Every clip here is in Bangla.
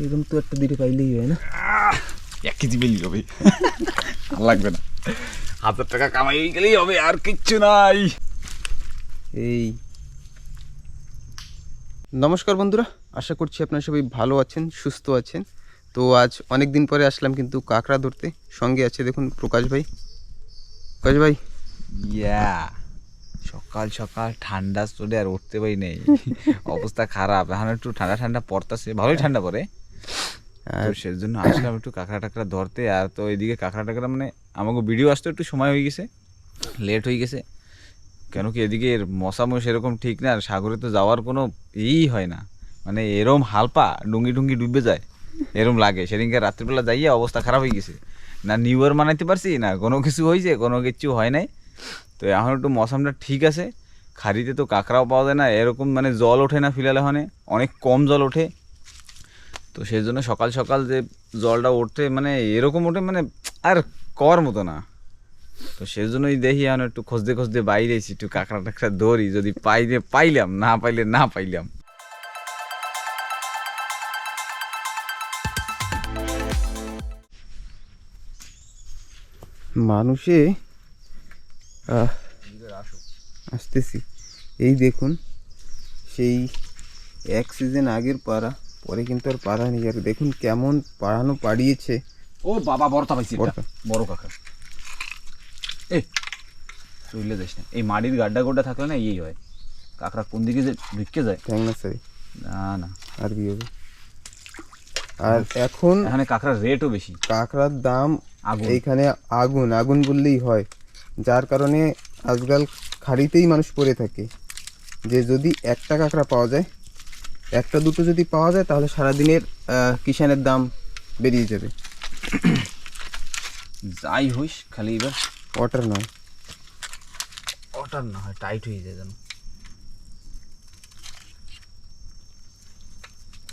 এরকম তো একটা দিতে পাইলেই হয় না। এক কেজি বেলি হবে। আর লাগবে না। হাজার টাকা কামাই গেলেই হবে আর কিচ্ছু নাই। এই। নমস্কার বন্ধুরা আশা করছি আপনারা সবাই ভালো আছেন সুস্থ আছেন। তো আজ অনেক দিন পরে আসলাম কিন্তু কাঁকড়া ধরতে। সঙ্গে আছে দেখুন প্রকাশ ভাই। প্রকাশ ভাই। ইয়া সকাল সকাল ঠান্ডা চলে আর উঠতে পারি নেই। অবস্থা খারাপ এখন একটু ঠান্ডা ঠান্ডা পড়তেছে ভালোই ঠান্ডা পড়ে। আর তো সেজন্য আসলাম একটু কাঁকড়া টাকড়া ধরতে। আর তো এদিকে কাঁকড়া টাকড়া মানে আমাকে ভিডিও আসতে একটু সময় হয়ে গেছে লেট হয়ে গেছে। কেন কি এদিকে এর মশামো সেরকম ঠিক না আর সাগরে তো যাওয়ার কোনো ই হয় না। মানে এরম হালপা ডুঙ্গি ডুঙ্গি ডুবে যায় এরম লাগে। সেদিনকে রাত্রিবেলা যাইয়া অবস্থা খারাপ হয়ে গেছে। না নিউ ইয়ার মানাইতে পারছি না কোনো কিছু হয়েছে কোনো কিছু হয় নাই। তো এখন একটু মৌসামটা ঠিক আছে। খাড়িতে তো কাঁকড়াও পাওয়া যায় না এরকম মানে জল ওঠে না ফিলালে হনে অনেক কম জল ওঠে। তো সেই জন্য সকাল সকাল যে জলটা ওঠে মানে এরকম ওঠে মানে আর কর মতো না। তো সেই জন্যই দেখি এখন একটু খুঁজতে খুঁজতে বাইরে এসি একটু কাঁকড়া টাকড়া ধরি, যদি পাইলে পাইলাম, না পাইলে না পাইলাম। মানুষে আসতেছি। এই দেখুন, সেই এক সিজন আগের পাড়া। পরে কিন্তু আর পাড়া নেই। আর দেখুন কেমন পাড়ানো পাড়িয়েছে। ও বাবা বড়টা। পাইছি। বড় কাঁকড়া এ চলে যাস না। এই মাটির গাড্ডা গোড্ডা থাকলে না এই হয়। কাঁকড়া কোন দিকে যে ঢুকে যায়? থ্যাংক না স্যার না না। আর কি হবে? আর এখন এখানে কাঁকড়ার রেটও বেশি। কাঁকড়ার দাম আগুন। এইখানে আগুন আগুন বললেই হয়। যার কারণে আজকাল খাড়িতেই মানুষ পড়ে থাকে। যে যদি একটা কাঁকড়া পাওয়া যায় একটা দুটো যদি পাওয়া যায় তাহলে সারাদিনের আহ, কিষানের দাম বেরিয়ে যাবে। যাই হইস খালি এবার। ওয়াটার নয়। ওটার না হয় টাইট হয়ে যায় যেন।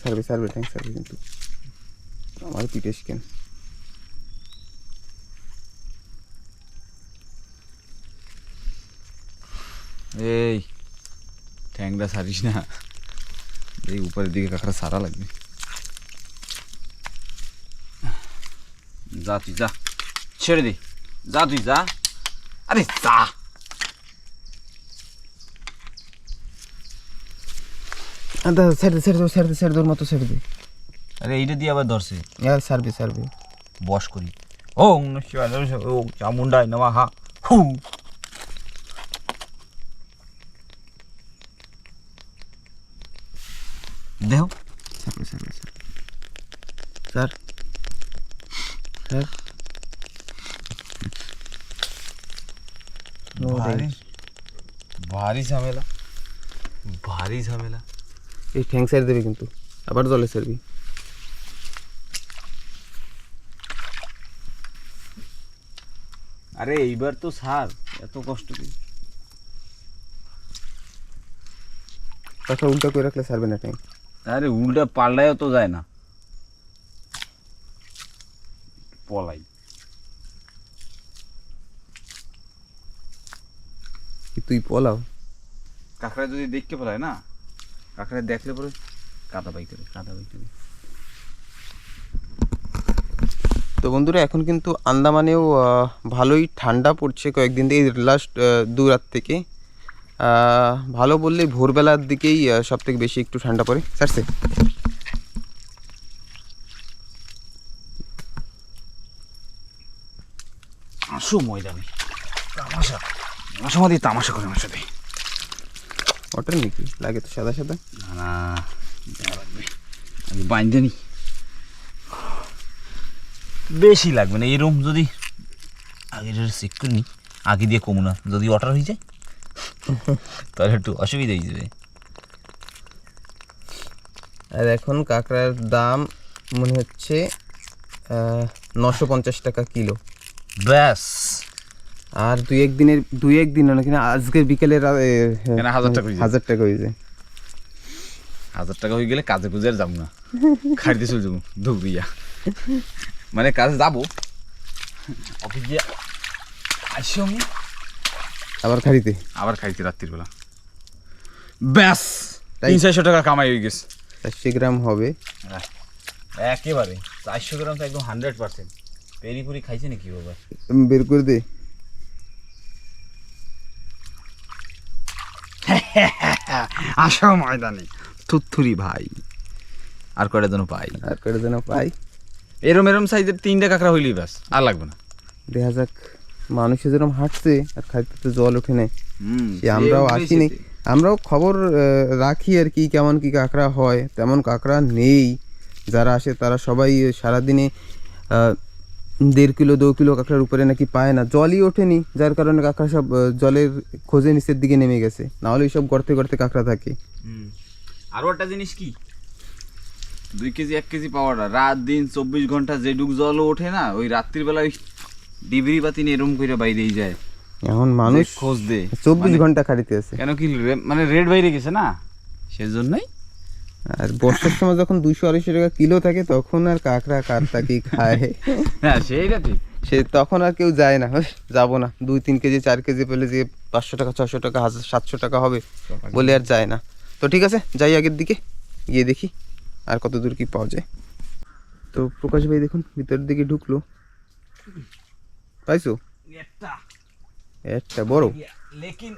সার্ভে সার্ভে ট্যাঙ্ক সার্ভে কিন্তু। আমার পিঠে কেন এই ঠ্যাংটা সারিস না। এই উপরের দিকে কাঁকড়া সারা লাগবে। যা তুই যা ছেড়ে দে। যা তুই যা। আরে যা। দাদা ছেড়ে দে ছেড়ে দে ছেড়ে দে ছেড়ে দে মতো ছেড়ে দে। আরে এইটা দিয়ে আবার ধরছে। ইয়ার সার্ভে সার্ভে বস করি। ও ও চামুন্ডাই নমা হা। হু দেহ survey survey survey sir sir No ভারী thanks. ভারী ঝামেলা ভারী ঝামেলা এই ঠ্যাং সাইড দেবে কিন্তু আবার জলে সারবি আরে এইবার তো সার এত কষ্ট কি কথা উল্টা করে রাখলে সারবে না ট্যাঙ্ক আরে উল্টা পাল্টায়ও তো যায় না। পলাই। তুই পলাও? কাঁকড়া যদি দেখতে পেলায় না কাঁকড়া দেখলে পরে কাদা বাইতে কাদা বাইতে তো বন্ধুরা এখন কিন্তু আন্দামানেও ভালোই ঠান্ডা পড়ছে কয়েকদিন থেকে লাস্ট দু রাত থেকে। ভালো বললে ভোরবেলার দিকেই সব থেকে বেশি একটু ঠান্ডা পড়ে। স্যারসে? আসো ময়দানে। তামাশা। আমার সময় দিয়ে তামাশা করে আমার সাথে ওটার নাকি? লাগে তো সাদা সাদা। না না আমি বাইন্দে নি। বেশি লাগবে না। এরকম যদি আগে চেক করে নি আগে দিয়ে কমু না। যদি অর্ডার হয়ে যায় তাহলে একটু অসুবিধা হয়ে যাবে। আর এখন কাঁকড়ার দাম মনে হচ্ছে নশো পঞ্চাশ টাকা কিলো। ব্যাস। আর দুই এক দিনের দুই এক দিন না কিনা আজকের বিকেলের আহ, এ, কেন হাজার টাকা হয়ে যায়? হাজার টাকা হয়ে যায়। হাজার টাকা হয়ে গেলে কাজে কুজে আর যাব না। খাইতে চলে যাব ধুবিয়া মানে কাজে যাব। অফিস দিয়ে আসি আমি। আবার খাড়িতে আবার খাইতে রাত্রির বেলা ব্যাস তিন চারশো টাকা কামাই হয়ে গেছে। চারশো গ্রাম হবে। একেবারে। চারশো গ্রাম তো একদম হান্ড্রেড পার্সেন্ট। পেরি পুরি খাইছে নাকি বাবা বের করে দে। আসো ময়দানে। থুত্থুরি ভাই। আর কয়টা যেন পাই? আর করে যেন পাই? এরম এরম সাইজের তিনটা কাঁকড়া হইলেই ব্যাস আর লাগবে না। দেখা যাক। মানুষে যেরকম হাঁটছে আর খাইতে তো জল ওঠে নাই সে আমরাও আসিনি। আমরাও খবর রাখি আর কি কেমন কি কাঁকড়া হয় তেমন কাঁকড়া নেই। যারা আসে তারা সবাই সারাদিনে দেড় কিলো দু কিলো কাঁকড়ার উপরে নাকি পায় না। জলই ওঠেনি যার কারণে কাঁকড়া সব জলের খোঁজে নিচের দিকে নেমে গেছে। নাহলে সব গর্তে গর্তে কাঁকড়া থাকে। আরও একটা জিনিস কি? দুই কেজি এক কেজি পাওয়াটা। রাত দিন চব্বিশ ঘণ্টা যেডুক জলও ওঠে না ওই রাত্রির বেলা ওই ডিবরি বাতি নিয়ে এরম করে বাইরেই যায়। এখন মানুষ খোঁজ দে। চব্বিশ ঘণ্টা খাড়িতে আছে। কেন কি মানে রেড বাইরে গেছে না? সেজন্যই? আর বর্ষার সময় যখন দুইশো আড়াইশো টাকা কিলো থাকে তখন আর কাঁকড়া কার তাকেই খায়? হ্যাঁ সেইটা ঠিক। সে তখন আর কেউ যায় না। যাব না। দুই তিন কেজি চার কেজি পেলে যে পাঁচশো টাকা ছশো টাকা হাজার সাতশো টাকা হবে বলে আর যায় না। তো ঠিক আছে যাই আগের দিকে। গিয়ে দেখি আর কত দূর কি পাওয়া যায়। তো প্রকাশ ভাই দেখুন ভিতরের দিকে ঢুকলো। পাইছো? একটা। একটা বড়। লেকিন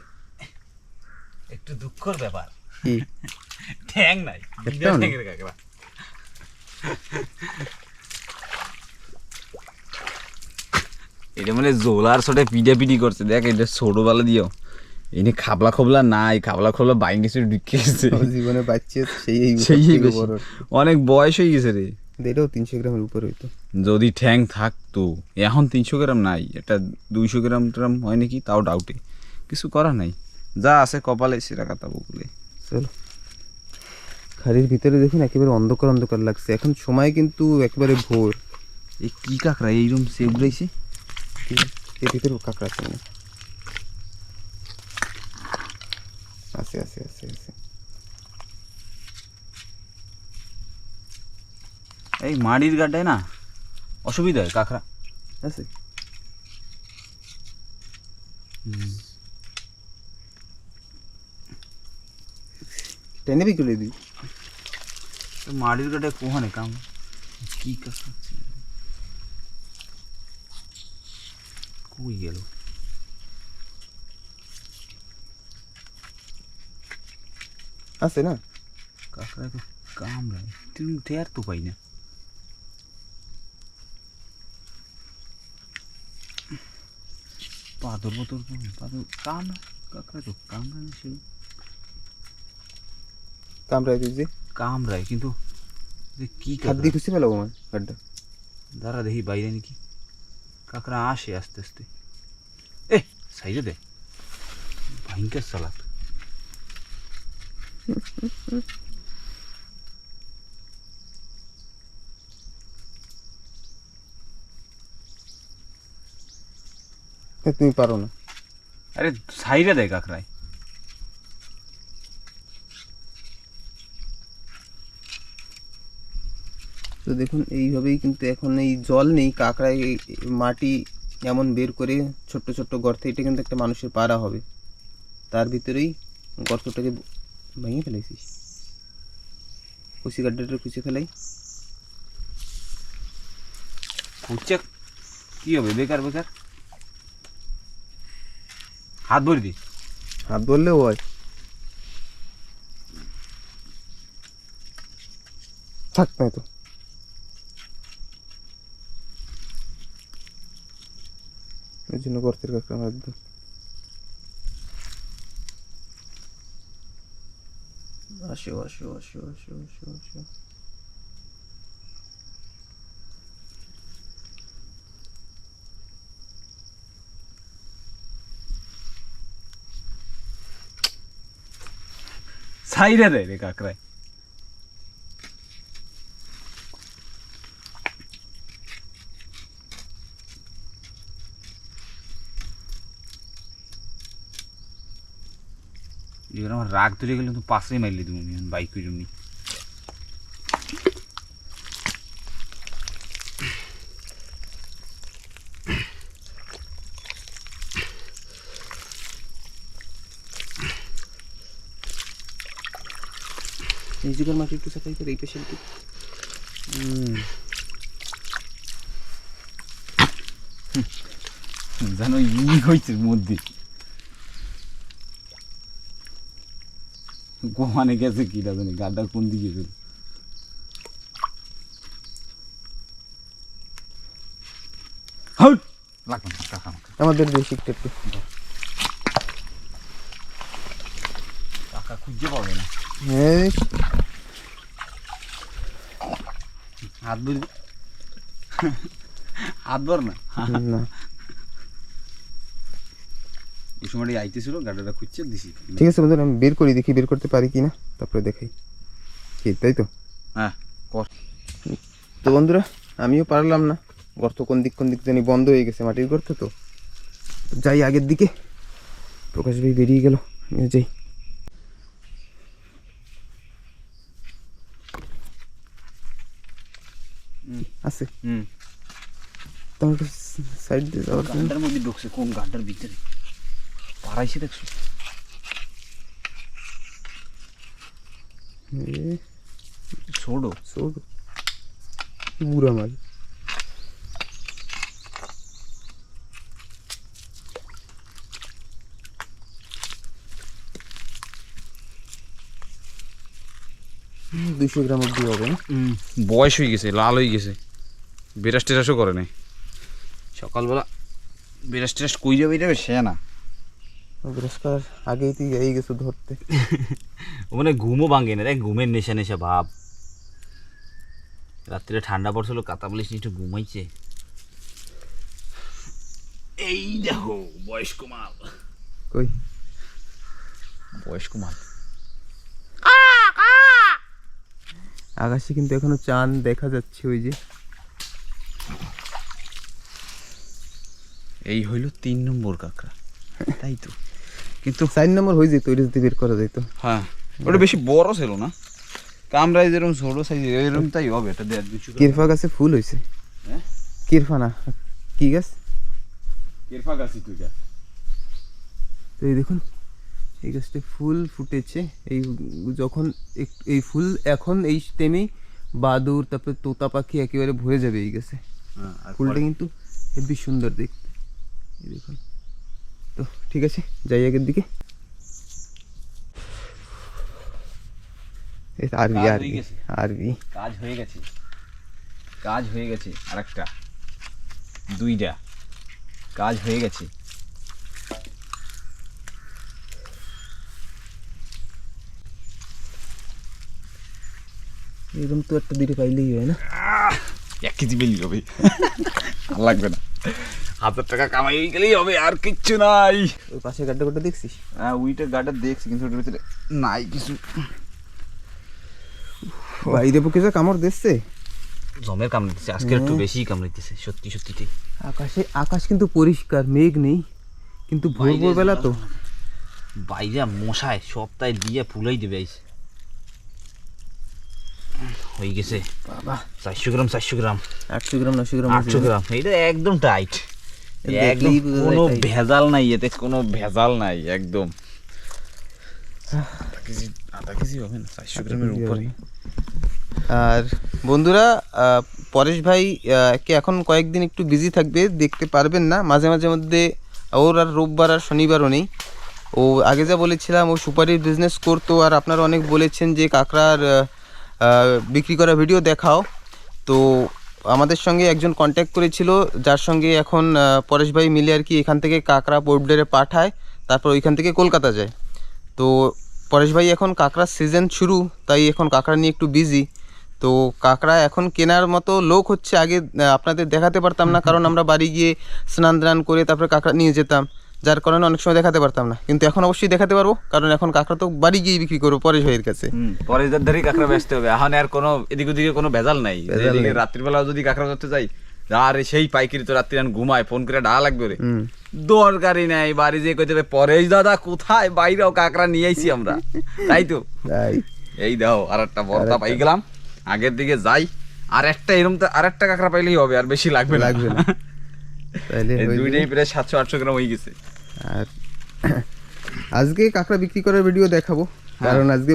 একটু দুঃখর ব্যাপার। কি? ঠ্যাং নাই? কাকড়া এটা মানে জোলার সটে পিডা পিডি করছে। দেখ এটা ছোটবেলা দিও এনে খাবলা খবলা নাই। খাবলা খবলা বাইন গেছে ঢুকে গেছে জীবনে বাচ্চা সেই সেই বড়। অনেক বয়স হয়ে গেছে রে। এটাও তিনশো গ্রামের উপর হইতো। যদি ঠ্যাং থাকতো এখন তিনশো গ্রাম নাই এটা দুইশো গ্রাম ট্রাম হয় নাকি তাও ডাউটে কিছু করা নাই। যা আছে কপালে সেটা কাটা বকুলে চলো। খাড়ির ভিতরে দেখুন একেবারে অন্ধকার অন্ধকার লাগছে। এখন সময় কিন্তু একেবারে ভোর। এই কি কাকড়া? এইরকম সে উড়াইছে এর ভিতরে কাঁকড়া আছে আছে আছে আছে আছে। এই মাড়ির গাড্ডায় না অসুবিধা হয় কাকড়া। আছে। টেনে বিকেলে দিই মাড়ির গাড্ডায় কোহানে কাম কি কাকড়া? কই গেল? আছে না? কাকড়া তো কামড়ায় তুমি ঠেয়ার তো পাই না। পাথর পাথর পাথর কামড়া কাকড়া তো কামড়ায় না সে কামড়ায় তুই যে কামড়ায় কিন্তু যে কি হাত কাকড়া দিয়ে খুশি ফেলাবো আমার গাড্ডা দাঁড়া দেখি বাইরে নাকি কাকড়া আসে আস্তে আস্তে এ সাইডে দে ভয়ঙ্কর সালাদ তুমি পারো না। আরে সাইডে দে কাকড়ায়। তো দেখুন এইভাবেই কিন্তু এখন এই জল নেই কাঁকড়ায় মাটি এমন বের করে ছোট্ট ছোট্ট গর্তে এটা কিন্তু একটা মানুষের পাড়া হবে। তার ভিতরেই গর্তটাকে ভেঙে ফেলেছিস। কুচি গাড্ডাটা কুচি ফেলাই। খুঁজছে কি হবে? বেকার বেকার। হাত ভরি দি হাত বললেও হয়। থাক না তো। এর জন্য গর্তের আমার একদম আসো আসো আসো আসো আসো আসো। সাইডে দেয় রে কাঁকড়ায় এবার আমার রাগ তুলে গেলে তো পাশেই মারলি তুমি বাইক করে এই যুগের একটু সাফাই করে এই পেশে একটু জানো ই হয়েছে মধ্যে। গোমানে গেছে কি জানি গাড্ডা কোন দিকে গেল। আমাদের বেশিকটা একটু। কাকা খুঁজে পাবে না। এই, হাত হাত ধর না। এই সময়টা আইতেছিল গাড্ডাটা খুঁজছে দিছি। ঠিক আছে বন্ধুরা আমি বের করি দেখি বের করতে পারি কি না তারপরে দেখাই। কি তাই তো? হ্যাঁ কর। তো বন্ধুরা আমিও পারলাম না। গর্ত কোন দিক কোন দিক জানি বন্ধ হয়ে গেছে মাটির গর্ত তো। তো যাই আগের দিকে। প্রকাশ ভাই বেরিয়ে গেল আমিও যাই। আছে। হুম। তোমার সাইড দিয়ে যাওয়ার মধ্যে ঢুকছে কোন ভিতরে? পাড়াইছে দেখছ? ছোড়ো বুড়া মাল দুশো গ্রাম অব্দি হবে। বয়স হয়ে গেছে লাল হয়ে গেছে। বিরাস টেরাসও করে নাই সকালবেলা বিরাস টেরাস কই যাবে যাবে সে না বৃহস্পতিবার আগেই তুই এই গেছো ধরতে। ও মানে ঘুমও ভাঙে না দেখ ঘুমের নেশা নেশা ভাব। রাত্রে ঠান্ডা পড়ছিল কাতা বলিস একটু ঘুমাইছে। এই দেখো বয়স্ক মাল। কই? বয়স্ক মাল। আকাশে কিন্তু এখনও চাঁদ দেখা যাচ্ছে ওই যে। এই হইল তিন নম্বর কাঁকড়া। তাই তো। কিন্তু চার নম্বর হয়ে যেত ওইটা যদি বের করা যেত। হ্যাঁ ওটা বেশি বড় ছিল না। কামরায় যেরকম ছোট সাইজ এরকম তাই হবে এটা দেড় দুশো কিরফা গাছে ফুল হয়েছে হ্যাঁ? কিরফা না কি গাছ? কেরফা গাছি তুই তো এই দেখুন এই গাছটা ফুল ফুটেছে। এই যখন এই ফুল এখন এই টাইমেই বাদুর তারপরে তোতা পাখি একেবারে ভরে যাবে এই গাছে। ফুলটা কিন্তু হেবি সুন্দর দেখতে। দেখুন। তো ঠিক আছে যাই আগের দিকে। আরবি কাজ হয়ে আরবি গেছে। আরবি। কাজ হয়ে গেছে। কাজ হয়ে গেছে আরেকটা। দুইটা। কাজ হয়ে গেছে। এরকম তো একটা দুইটা পাইলেই হয় না। এক কেজি বেলি হবে লাগবে না। হাজার টাকা কামাই হয়ে গেলেই হবে আর কিচ্ছু নাই। ওই পাশে গাড্ডা গাড্ডা দেখছিস? হ্যাঁ দেখছি কিন্তু ওটার ভিতরে নাই কিছু। বাইরে বুকে যা কামড় দিচ্ছে। জমের কামড়াইতেছে আজকে একটু বেশি কামড়াইতেছে সত্যি সত্যি আকাশে আকাশ কিন্তু পরিষ্কার মেঘ নেই কিন্তু ভোর ভোরবেলা তো। বাইরে মশায় সপ্তাহে দিয়ে ফুলাই দেবে আইস। হয়ে গেছে। বাবা। চারশো গ্রাম চারশো গ্রাম। আটশো গ্রাম নশো গ্রাম আটশো গ্রাম এটা একদম টাইট। কোনো ভেজাল নাই এতে কোনো ভেজাল নাই একদম। আধা কেজি হবে না চারশো গ্রামের উপরে। আর বন্ধুরা পরেশ ভাই কে এখন কয়েকদিন একটু বিজি থাকবে দেখতে পারবেন না। মাঝে মাঝে মধ্যে ওর আর রোববার আর শনিবারও নেই। ও আগে যা বলেছিলাম ও সুপারির বিজনেস করতো আর আপনারা অনেক বলেছেন যে কাঁকড়ার বিক্রি করা ভিডিও দেখাও। তো আমাদের সঙ্গে একজন কন্ট্যাক্ট করেছিল যার সঙ্গে এখন পরেশ ভাই মিলে আর কি এখান থেকে কাঁকড়া পোর্টব্লেরে পাঠায় তারপর ওইখান থেকে কলকাতা যায়। তো পরেশ ভাই এখন কাঁকড়ার সিজন শুরু তাই এখন কাঁকড়া নিয়ে একটু বিজি তো কাঁকড়া এখন কেনার মতো লোক হচ্ছে আগে আপনাদের দেখাতে পারতাম না কারণ আমরা বাড়ি গিয়ে স্নান দান করে তারপরে কাঁকড়া নিয়ে যেতাম। যার কারণে অনেক সময় দেখাতে পারতাম না। কিন্তু এখন অবশ্যই দেখাতে পারব কারণ এখন কাঁকড়া তো বাড়ি গিয়ে বিক্রি করব পরেশ ভাইয়ের কাছে হুম পরে যার কাঁকড়া বেচতে হবে। এখন আর কোনো এদিক ওদিকে কোনো ভেজাল নাই। রাত্রিবেলা যদি কাঁকড়া ধরতে যাই আরে সেই পাইকারি তো রাত্রি ঘুমায় ফোন করে ডা লাগবে রে দরকারই নাই বাড়ি কইতে হবে পরেশ দাদা কোথায়? বাইরেও কাঁকড়া নিয়ে আইছি আমরা। তাই তো? এই দাও আর একটা বর্তা পাই গেলাম আগের দিকে যাই আর একটা এরকম তো আর একটা কাঁকড়া পাইলেই হবে আর বেশি লাগবে লাগবে না। তাইলে দুইটাই প্রায় সাতশো আটশো গ্রাম হয়ে গেছে। আর আজকে কাঁকড়া বিক্রি করার ভিডিও দেখাবো। কারণ আজকে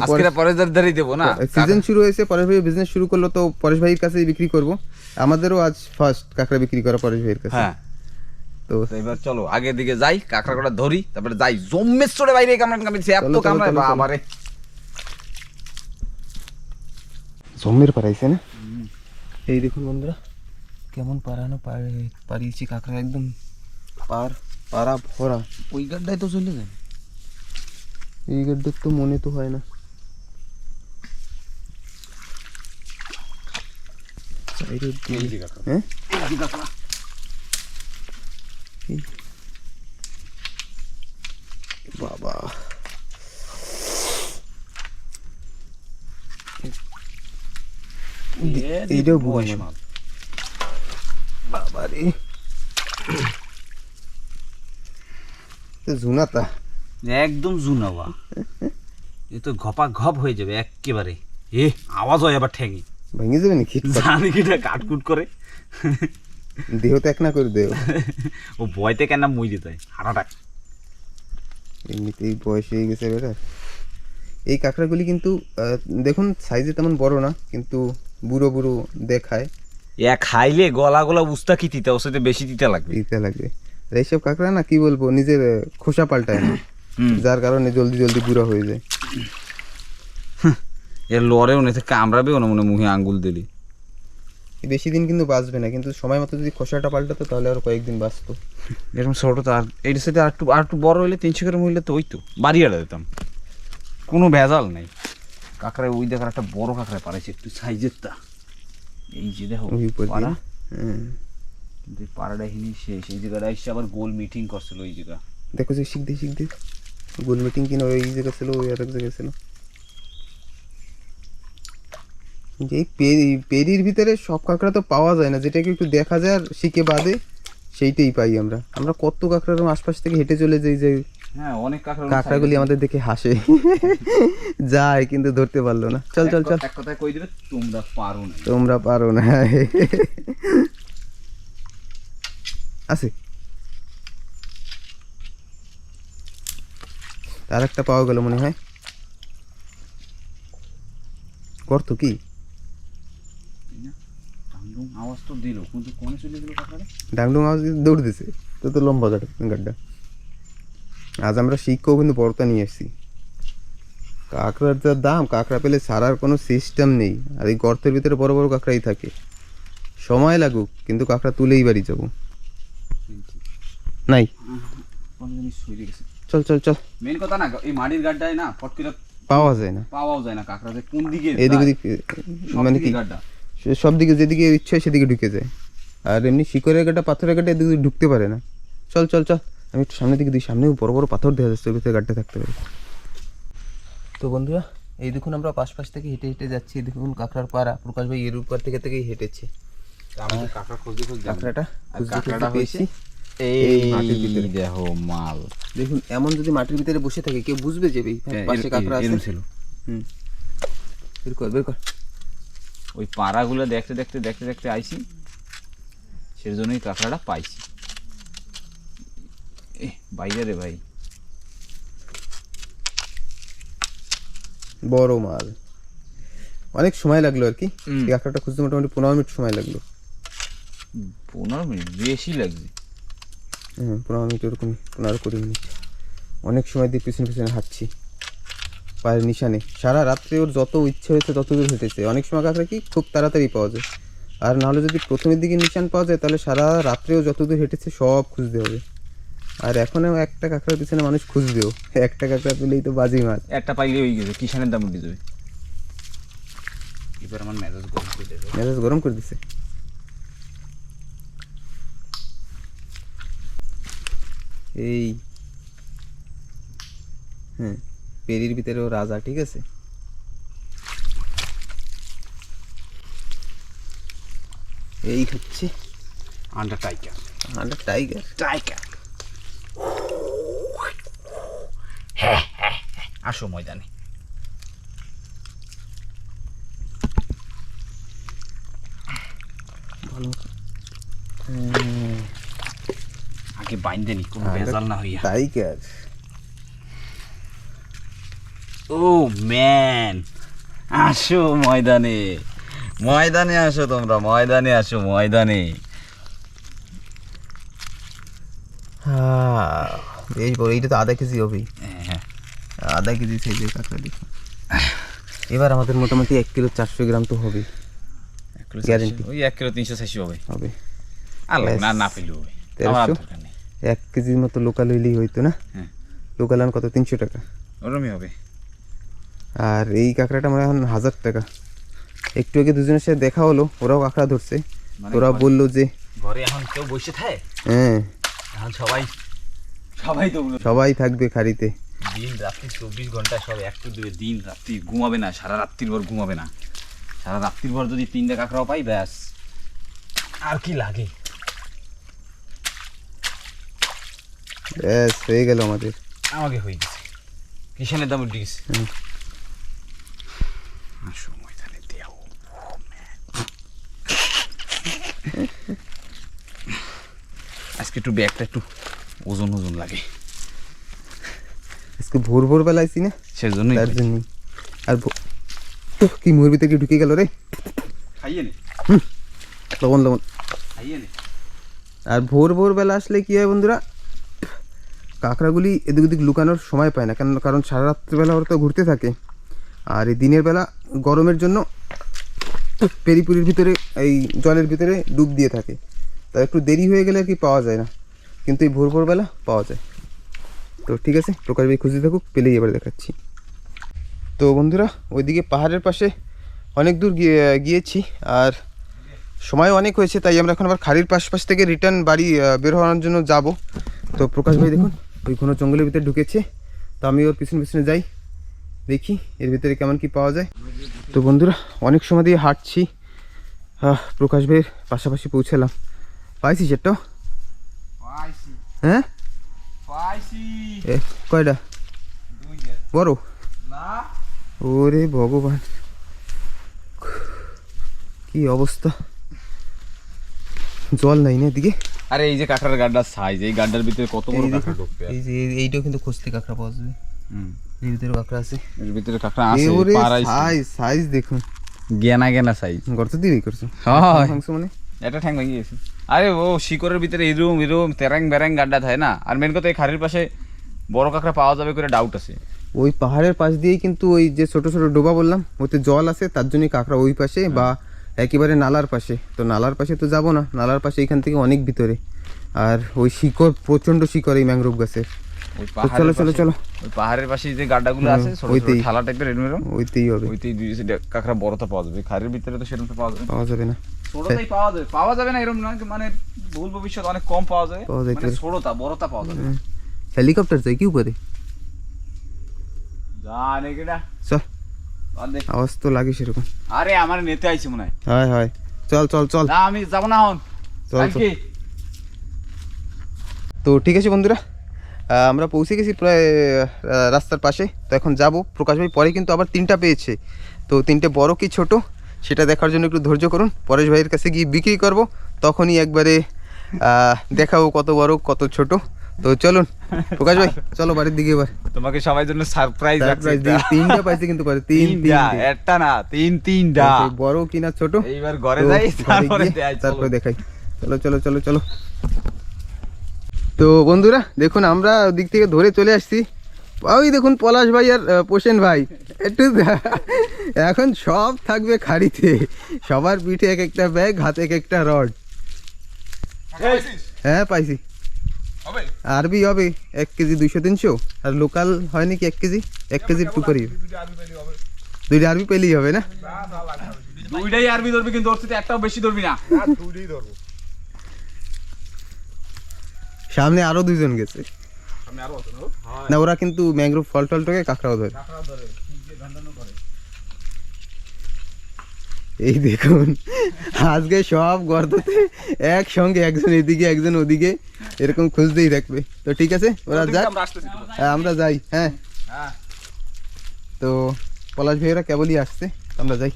দেবো না। সিজন শুরু হয়েছে পরেশ ভাই বিজনেস শুরু করল তো পরেশ ভাইয়ের কাছেই বিক্রি করব। আমাদেরও আজ ফার্স্ট কাঁকড়া বিক্রি করা পরেশ ভাইয়ের কাছে। হ্যাঁ। তো এবার চলো আগের দিকে যাই কাঁকড়া কটা ধরি তারপরে যাই। চড়ে বাইরে কামড়ান কামড়েছে এত চলো, চলো, কামড়ায় চলো, চলো। বাবারে। জম্মের পারাইছে না? এই দেখুন বন্ধুরা কেমন পারানো পারিয়েছি কাঁকড়া একদম পার পারা ভরা। ওই গাড্ডায় তো চলে যায়। এই গড্ডের তো মনে তো হয় না। সাইডের দিকে- হ্যাঁ? এই। বাবা। এইটাও বুড়ো মাছ। বাবা রে জুনাতা একদম জুনাবা এ তো ঘপা ঘপ হয়ে যাবে একেবারে। এ আওয়াজ হয় আবার ঠেঙে। ভেঙে যাবে নাকি? জানি কিটা কাটকুট করে। দেহ তো এক না করে দেও ও ভয়তে কেন মই হার্ট অ্যাটাক এমনিতেই বয়স হয়ে গেছে বেটার এই কাঁকড়াগুলি কিন্তু দেখুন সাইজে তেমন বড় না কিন্তু বুড়ো বুড়ো দেখায়। এ খাইলে গলা গলা উস্তা কি তিতা ওর সাথে বেশি তিতা লাগবে। দিতে লাগবে। আর এইসব কাঁকড়া না কি বলব নিজের খোসা পাল্টায় না। যার কারণে জলদি জলদি বুড়ো হয়ে যায়। এর লড়েও নেই কামড়াবেও না মনে মুখে আঙ্গুল দিলি। বেশি দিন কিন্তু বাঁচবে না কিন্তু সময় মতো যদি খোসাটা পাল্টাতো তাহলে আর কয়েকদিন বাঁচতো। এরকম ছোট তো আর এইটার সাথে আর একটু আর একটু বড় হইলে তিনশো গ্রাম হইলে তো ওই তো বাড়ি আড়া দিতাম। কোনো ভেজাল নাই। কাঁকড়ায় ওই দেখার একটা বড় কাঁকড়ায় পারাইছে একটু সাইজের তা এই যে দেখো দিয়ে। পাড়া। হ্যাঁ। কিন্তু পাড়াটা হিনি শেষ। এই জায়গাটা এসে আবার গোল মিটিং করছিল ওই জায়গা। দেখো যে শিখ দে শিখ দে গোল মিটিং কিনা ওই জায়গা ছিল ওই আর এক জায়গায় ছিল। যে পেরি- পেরির ভিতরে সব কাঁকড়া তো পাওয়া যায় না। যেটাকে একটু দেখা যায় আর শিখে বাদে সেইটাই পাই আমরা। আমরা কত কাঁকড়ার আশপাশ থেকে হেঁটে চলে যাই যে হ্যাঁ অনেক কাঁকড়া কাঁকড়াগুলি আমাদের দেখে হাসে। যায় কিন্তু ধরতে পারল না। চল চল চল। এক কথায় কই দিবে? তোমরা পারো না তোমরা পারো না। আছে। আর একটা পাওয়া গেল মনে হয়। করতো কি? আওয়াজ তো দিল কিন্তু কোনে চলে গেল কাঁকড়াটা? ডাংডুং আওয়াজ দৌড় দিছে। তো তো লম্বা গাড়ি আজ আমরা শিক্ষক কিন্তু বড়টা নিয়ে এসেছি কাঁকড়ার যা দাম কাঁকড়া পেলে ছাড়ার কোনো সিস্টেম নেই। আর এই গর্তের ভিতরে বড় বড় কাঁকড়াই থাকে। সময় লাগুক কিন্তু কাঁকড়া তুলেই বাড়ি যাব। নাই। চল চল চল। মেন কথা না এই মাটির গাড্ডায় না ফট করে পাওয়া যায় না। পাওয়াও যায় না কাঁকড়া যে কোন দিকে এদিক ওদিক মানে কি? সব দিকে যেদিকে ইচ্ছে সেদিকে ঢুকে যায়। আর এমনি শিকড়ের গাটা পাথরের গাটা এদিকে ঢুকতে পারে না। চল চল চল। আমি একটু সামনের দিকে দিই সামনেও বড় বড় পাথর দেখা যাচ্ছে ভিতরে গাড্ডা থাকতে পারে তো বন্ধুরা এই দেখুন আমরা পাশ পাশ থেকে হেঁটে হেঁটে যাচ্ছি এই দেখুন কাঁকড়ার পাড়া প্রকাশ ভাই এর উপর থেকে থেকেই হেঁটেছে। কাঁকড়া কাঁকড়াটা কাঁকড়াটা খুঁজতে পেয়েছি। এই মাটির ভিতরে। দেখো মাল। দেখুন এমন যদি মাটির ভিতরে বসে থাকে কেউ বুঝবে যে পাশে কাঁকড়া আছে। ছিল। হুম। বের কর বের কর। ওই পাড়াগুলো দেখতে দেখতে দেখতে দেখতে আইছি সেই জন্যই কাঁকড়াটা পাইছি। বাইরে রে ভাই। বড় মাল। অনেক সময় লাগল আর কি। এই খুঁজতে মোটামুটি পনেরো মিনিট সময় লাগল। পনেরো মিনিট বেশি লাগছে পনেরো মিনিট ওরকম পনেরো কুড়ি মিনিট। অনেক সময় দিয়ে পিছনে পিছনে হাঁটছি। পায়ের নিশানে। সারা রাত্রে ওর যত ইচ্ছে হয়েছে তত দূর হেঁটেছে। অনেক সময় কাঁকড়া কি খুব তাড়াতাড়ি পাওয়া যায়। আর নাহলে যদি প্রথমের দিকে নিশান পাওয়া যায় তাহলে সারা রাত্রেও যত দূর হেঁটেছে সব খুঁজতে হবে। আর এখনও একটা কাঁকড়ার পিছনে মানুষ খুঁজবেও। একটা কাঁকড়া পেলেই তো বাজি মাছ। একটা পাইলে হয়ে গেছে কিষানের দাম উঠে যাবে। এবার আমার মেজাজ গরম করে দেবে। মেজাজ গরম করে দিছে। এই হ্যাঁ পেরির ভিতরে ও রাজা ঠিক আছে? এই হচ্ছে under tiger under tiger. Tiger. আসো ময়দানে। আগে বাইন্দে নি কোনো Under ভেজাল না হইয়া। তাই টাইগার ও ম্যান আসো ময়দানে। ময়দানে আসো তোমরা ময়দানে আসো ময়দানে। হ্যাঁ বেশ বড় এইটা তো আধা কেজি হবে। হ্যাঁ আধা কেজি সাইজের কাঁকড়া দেখুন এবার আমাদের মোটামুটি এক কিলো চারশো গ্রাম তো হবে. ওই এক কিলো তিনশো চারশো হবে। হবে। না না পেলেও তেরোশো? এক কেজির মতো লোকাল হইলেই হইতো না? হ্যাঁ। লোকাল আন কত? তিনশো টাকা। ওরমই হবে। আর এই কাঁকড়াটা আমার এখন হাজার টাকা। একটু আগে দুজনের সাথে দেখা হলো ওরাও কাঁকড়া ধরছে। মানে ওরা বলল যে ঘরে এখন কেউ বসে থাকে? হ্যাঁ। এখন সবাই সবাই তো সবাই থাকবে খাড়িতে। দিন রাত্রি চব্বিশ ঘণ্টা সব একটু দেবে দিন রাত্রি। ঘুমাবে না সারা রাত্রির ভর ঘুমাবে না। সারা রাত্রির ভর যদি তিনটে কাঁকড়াও পাই ব্যাস। আর কি লাগে? ব্যাস হয়ে গেল আমাদের। আমাকে হয়ে গেছে। কিষানের দাম উঠে গেছে দেও আজকে একটু ব্যাগটা একটু ওজন ওজন লাগে। আজকে ভোর ভোর বেলাইছি না? সেজন্যই তার জন্যই। আর কি মুরগি থেকে ঢুকে গেল রে। খাইয়ে নে। লবণ লবণ। খাইয়ে নে। আর ভোর ভোর বেলা আসলে কি হয় বন্ধুরা? কাঁকড়াগুলি এদিক ওদিক লুকানোর সময় পায় না কারণ কারণ সারা রাত্রিবেলা ওরা তো ঘুরতে থাকে। আর এই দিনের বেলা গরমের জন্য পেরিপুরির ভিতরে এই জলের ভিতরে ডুব দিয়ে থাকে। তা একটু দেরি হয়ে গেলে আর কি পাওয়া যায় না। কিন্তু এই ভোর ভোরবেলা পাওয়া যায়। তো ঠিক আছে প্রকাশ ভাই খুঁজে থাকুক পেলেই এবার দেখাচ্ছি। তো বন্ধুরা ওইদিকে পাহাড়ের পাশে অনেক দূর গিয়ে গিয়েছি আর সময় অনেক হয়েছে তাই আমরা এখন আবার খাড়ির পাশ পাশ থেকে রিটার্ন বাড়ি বের হওয়ার জন্য যাব। তো প্রকাশ ভাই দেখুন ওই ঘন জঙ্গলের ভিতরে ঢুকেছে। তো আমি ওর পিছনে পিছনে যাই দেখি এর ভিতরে কেমন কি পাওয়া যায়। তো বন্ধুরা অনেক সময় দিয়ে হাঁটছি। প্রকাশ ভাইয়ের পাশাপাশি পৌঁছালাম। পাইছি সেটাও হ্যাঁ? এ কয়টা? বড়? না। ওরে ভগবান। কি অবস্থা? জল নাই না এদিকে? আরে এই যে কাঁকড়ার গাড্ডার সাইজ এই গাড্ডার ভিতরে কত বড় এই কাঁকড়া ঢুকবে? এই যে এইটাও কিন্তু খুঁজতে কাঁকড়া পাওয়া যাবে। হুম। এর ভিতরে কাঁকড়া আছে। এর ভিতরে কাঁকড়া আছে পাড়াইছে। সাইজ সাইজ দেখুন। গেনা গেনা সাইজ গর্ত দিয়ে করছ? হয়। মাংস মানে? এটা ঠ্যাং ভেঙে গেছে। আরে ও শিকড়ের ভিতরে এরুম এরুম তেরাং বেরাং গাড্ডা থাকে না? আর মেন কথা এই খাড়ির পাশে বড় কাঁকড়া পাওয়া যাবে করে ডাউট আছে। ওই পাহাড়ের পাশ দিয়েই কিন্তু ওই যে ছোট ছোট ডোবা বললাম, ওতে জল আছে, তার জন্যই কাঁকড়া ওই পাশে বা একেবারে নালার পাশে। তো নালার পাশে তো যাব না, নালার পাশে এখান থেকে অনেক ভিতরে। আর ওই শিকড় প্রচণ্ড শিকড় এই ম্যাংগ্রোভ গাছের। চলো, পাহাড়ের চলো, পাশে- চলো। ওই পাহাড়ের পাশে যে গাড্ডাগুলো আছে ছোট ছোট থালা টাইপের এরম এরম। ওইতেই হবে। ওইতেই দুই সাইডে কাঁকড়া বড়টা পাওয়া যাবে। খাড়ির ভিতরে তো সেরকম তো পাওয়া যাবে। না। পাওয়া যাবে না। ছোটটাই পাওয়া যাবে। পাওয়া যাবে না এরকম না মানে ভুল ভবিষ্যৎ অনেক কম পাওয়া যাবে মানে ছোটটা বড়টা পাওয়া যাবে। হেলিকপ্টার কি উপরে? জানে কিনা চল আওয়াজ তো লাগে সেরকম। আরে আমার নেতে আইছে মনে হয়। হয় হয়। চল চল চল। না আমি যাব না হন চল, তো ঠিক আছে বন্ধুরা। আমরা পৌঁছে গেছি প্রায় রাস্তার পাশে। তো এখন যাব। প্রকাশ ভাই পরে কিন্তু আবার তিনটা পেয়েছে। তো তিনটে বড় কি ছোট সেটা দেখার জন্য একটু ধৈর্য করুন। পরেশ ভাইয়ের কাছে গিয়ে বিক্রি করব। তখনই একবারে দেখাবো কত বড় কত ছোট। তো চলুন প্রকাশ ভাই চলো বাড়ির দিকে এবার। তোমাকে সবাই জন্য সারপ্রাইজ Surprise দিই। তিনটা পাইছে কিন্তু পরে তিন তিন একটা না তিন তিনটা। বড় কিনা ছোট? এইবার ঘরে যাই। তারপরে দেখাই। চলো চলো চলো চলো। তো বন্ধুরা দেখুন আমরা দিক থেকে ধরে চলে আসছি। ওই দেখুন পলাশ ভাই আর পোষেন ভাই। একটু এখন সব থাকবে খাড়িতে। সবার পিঠে এক একটা ব্যাগ হাতে এক একটা রড। হ্যাঁ পাইছি। আরবি হবে এক কেজি দুইশো তিনশো। আর লোকাল হয় নাকি এক কেজি? এক কেজি টু করি দুইটা আরবি পেলেই হবে। না? দুইটাই আরবি ধরবি কিন্তু ওর সাথে একটাও বেশি ধরবি না। সামনে আরও দুইজন গেছে। না? ওরা কিন্তু ম্যাংগ্রোভ ফল টলটাকে কাঁকড়াও ধরে। এই দেখুন আজকে সব গর্ততে একসঙ্গে একজন এদিকে একজন ওদিকে এরকম খুঁজতেই থাকবে। তো ঠিক আছে ওরা যাক। আমরা হ্যাঁ, আমরা যাই হ্যাঁ। হ্যাঁ। তো পলাশ ভাইয়েরা কেবলই আসছে আমরা যাই।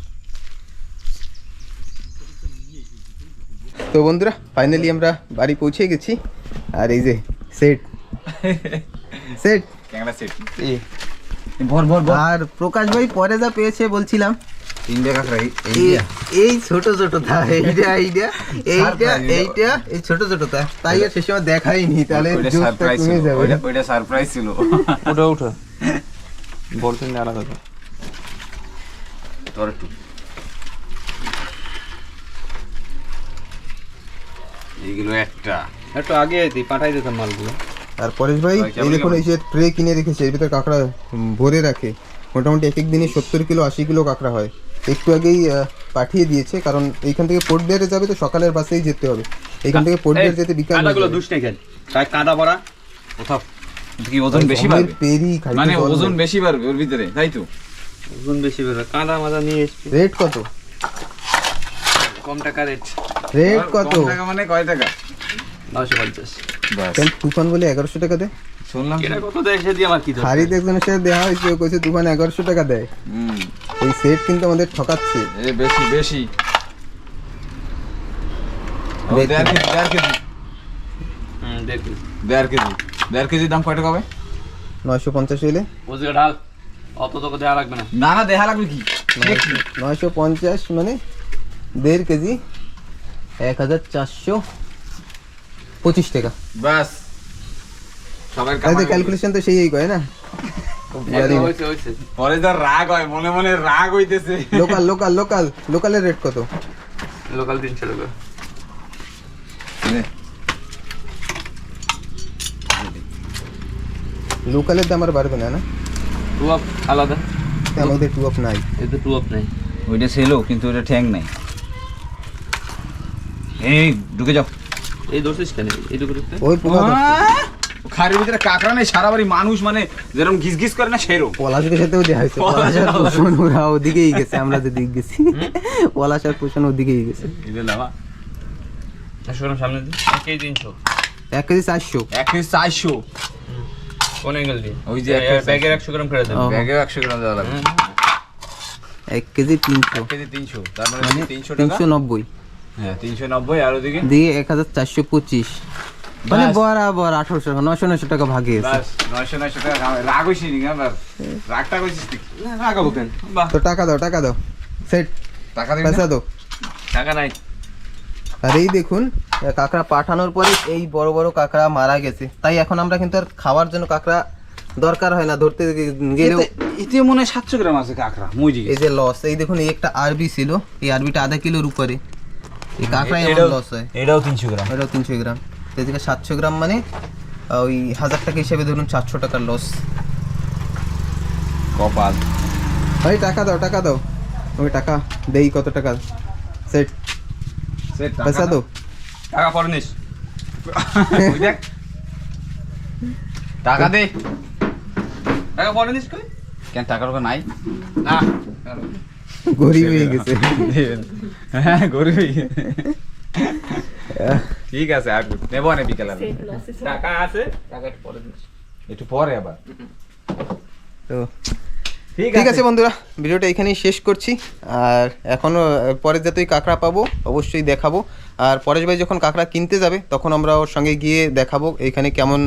তো বন্ধুরা ফাইনালি আমরা বাড়ি পৌঁছে গেছি। আর এই যে সেট সেট ক্যাংরা সেট ভর ভর ভর। আর প্রকাশ ভাই পরে যা পেয়েছে বলছিলাম। এই ছোট ছোট তা এইটা এইটা এইটা এইটা। এই ছোট ছোট তা। তাই আর সে সময় দেখাইনি তাহলে সারপ্রাইজ ছিল ওইটা ওইটা সারপ্রাইজ ছিল। ওটা ওঠা বড় তিনটে আলাদা তো তোর একটু। এইগুলো একটা। একটু আগে দিই পাঠাই দিতাম মালগুলো। আর পরেশ ভাই এই দেখুন এই যে ট্রে কিনে রেখেছে এর ভিতরে কাঁকড়া ভরে রাখে। মোটামুটি এক এক দিনে সত্তর কিলো আশি কিলো কাঁকড়া হয়। একটু আগেই পাঠিয়ে দিয়েছে কারণ এইখান থেকে পোর্ট বিয়ারে যাবে তো সকালের বাসেই যেতে হবে। এইখান থেকে পোর্ট বিয়ার যেতে বিকাল হয়ে কাদাগুলো যাবে। দুষ নেই খেল তাই কাদা পড়া কোথাও? কি ওজন বেশি পেরি খাইতে মানে ওজন বেশি পারবে ওর ভিতরে তাই তো? ওজন বেশি বেরো কাদা মাদা নিয়ে এসছি। রেট কত? কম টাকা রেট রেট কত? কম টাকা মানে কয় টাকা? নশো পঞ্চাশ। তুফান বলে এগারোশো টাকা দেয়? শুনলাম কত দেয় সে দিয়ে আমার কি দরকার? একজনের সাথে দেওয়া হয়েছে কইছে তুফান এগারোশো টাকা দেয়। এই সেট কিন্তু আমাদের ঠকাচ্ছে। এ বেশি বেশি। দেড় কেজি। দেড় কেজি। দেড় কেজি। দেড় কেজির দাম কয় টাকা হবে? নয়শো পঞ্চাশ হইলে? ওদিকে ঢাল অত তোকে দেওয়া লাগবে না। না না লাগবে কি। নয়শো পঞ্চাশ মানে দেড় কেজি। এক হাজার চারশো। পঁচিশ টাকা। বাস সবার তাই তো ক্যালকুলেশন তো সেই করে না? হয়েছে হয়েছে। পরে যার রাগ হয় মনে মনে রাগ হইতেছে। লোকাল লোকাল লোকাল লোকালের রেট কত? লোকাল তিনশো টাকা। লোকালের দাম আর বাড়বে না না? টু আপ আলাদা। আমাদের টু অফ নাই। এতে টু আপ নেই। ওইটা ছিল কিন্তু ওইটা ঠ্যাং নাই। এই ঢুকে যাও। এই দোষিস কেন? এইটুকু ওই পোকা খারের ভিতরে কাঁকড়া নেই সারা বাড়ি মানুষ মানে যেরকম ঘিস ঘিস করে না সেরকম। পলাশের সাথেও দেওয়া হয়েছে পলাশ আর পোষণ ওরা ওদিকেই গেছে আমরা যেদিক গেছি। পলাশ আর পোষণ ওদিকেই গেছে। সামনে দিই কেজি তিনশো। এক কেজি চারশো। এক কেজি চারশো। কোন অ্যাঙ্গেল দিয়ে? ওই যে এক কেজি ব্যাগের একশো গ্রাম দেবে। ও। একশো গ্রাম দেওয়া লাগবে। এক কেজি তিনশো। এক কেজি তিনশো তার মানে মানে তিনশো টাকা? তিনশো নব্বই। হ্যাঁ তিনশো নব্বই আর ওদিকে? দিয়ে এক হাজার চারশো পঁচিশ। মানে বাস। বরাবর আঠারোশো টাকা ভাগে নয়শো নয়শো টাকা খাবে। রাগ হইছি রাগটা কইছিস তুই কেন? তো টাকা দাও টাকা দাও। সেট। টাকা পয়সা দাও। টাকা নাই। আর এই দেখুন কাঁকড়া পাঠানোর পরে এই বড় বড় কাঁকড়া মারা গেছে। তাই এখন আমরা কিন্তু আর খাওয়ার জন্য কাঁকড়া দরকার হয় না ধরতে গেলেও এতে- এতে মনে হয় সাতশো গ্রাম আছে কাঁকড়া মুজি। এই যে লস এই দেখুন এই একটা আরবি ছিল এই আরবিটা আধা কিলোর উপরে। এই কাঁকড়া এমন এটাও- লস হয়। এটাও তিনশো গ্রাম। এটাও তিনশো গ্রাম। এদিকে সাতশো গ্রাম মানে ওই হাজার টাকা হিসেবে ধরুন চারশো টাকার লস কপাল। ভাই টাকা দাও টাকা দাও। ওই টাকা দেই কত টাকা? সেট। সে টাকা পয়সা দাও। টাকা পরে নিস। দেখ। টাকা দে। টাকা পরে নিস কই? কেন টাকার ওখানে নাই? না। গরিব হয়ে গেছে। হ্যাঁ গরিব ঠিক আছে আর নেব না বিকেল টাকা আছে? টাকা একটু পরে একটু পরে আবার। তো ঠিক আছে বন্ধুরা ভিডিওটা এখানেই শেষ করছি। আর এখনও পরে যাতে কাঁকড়া পাবো অবশ্যই দেখাবো। আর পরেশ ভাই যখন কাঁকড়া কিনতে যাবে তখন আমরা ওর সঙ্গে গিয়ে দেখাবো এখানে কেমন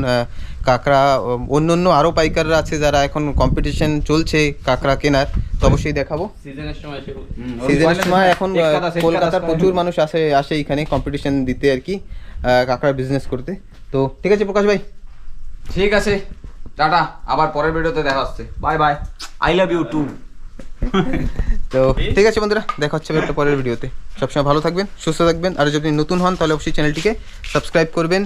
কাঁকড়া অন্য অন্য আরও পাইকাররা আছে যারা এখন কম্পিটিশন চলছে কাঁকড়া কেনার তো অবশ্যই দেখাবো। সিজনের সময় সিজনের সময় এখন কলকাতার প্রচুর মানুষ আসে আসে এখানে কম্পিটিশন দিতে আর কি আহ, কাঁকড়ার বিজনেস করতে। তো ঠিক আছে প্রকাশ ভাই। ঠিক আছে টাটা। আবার পরের ভিডিওতে দেখা হচ্ছে। Bye bye I love you too তো ঠিক আছে বন্ধুরা দেখা হচ্ছে একটা পরের ভিডিওতে। সবসময় ভালো থাকবেন সুস্থ থাকবেন আর যদি নতুন হন তাহলে অবশ্যই চ্যানেলটিকে সাবস্ক্রাইব করবেন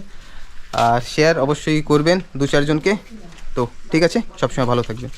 আর শেয়ার অবশ্যই করবেন দু চারজনকে। তো ঠিক আছে সবসময় ভালো থাকবেন।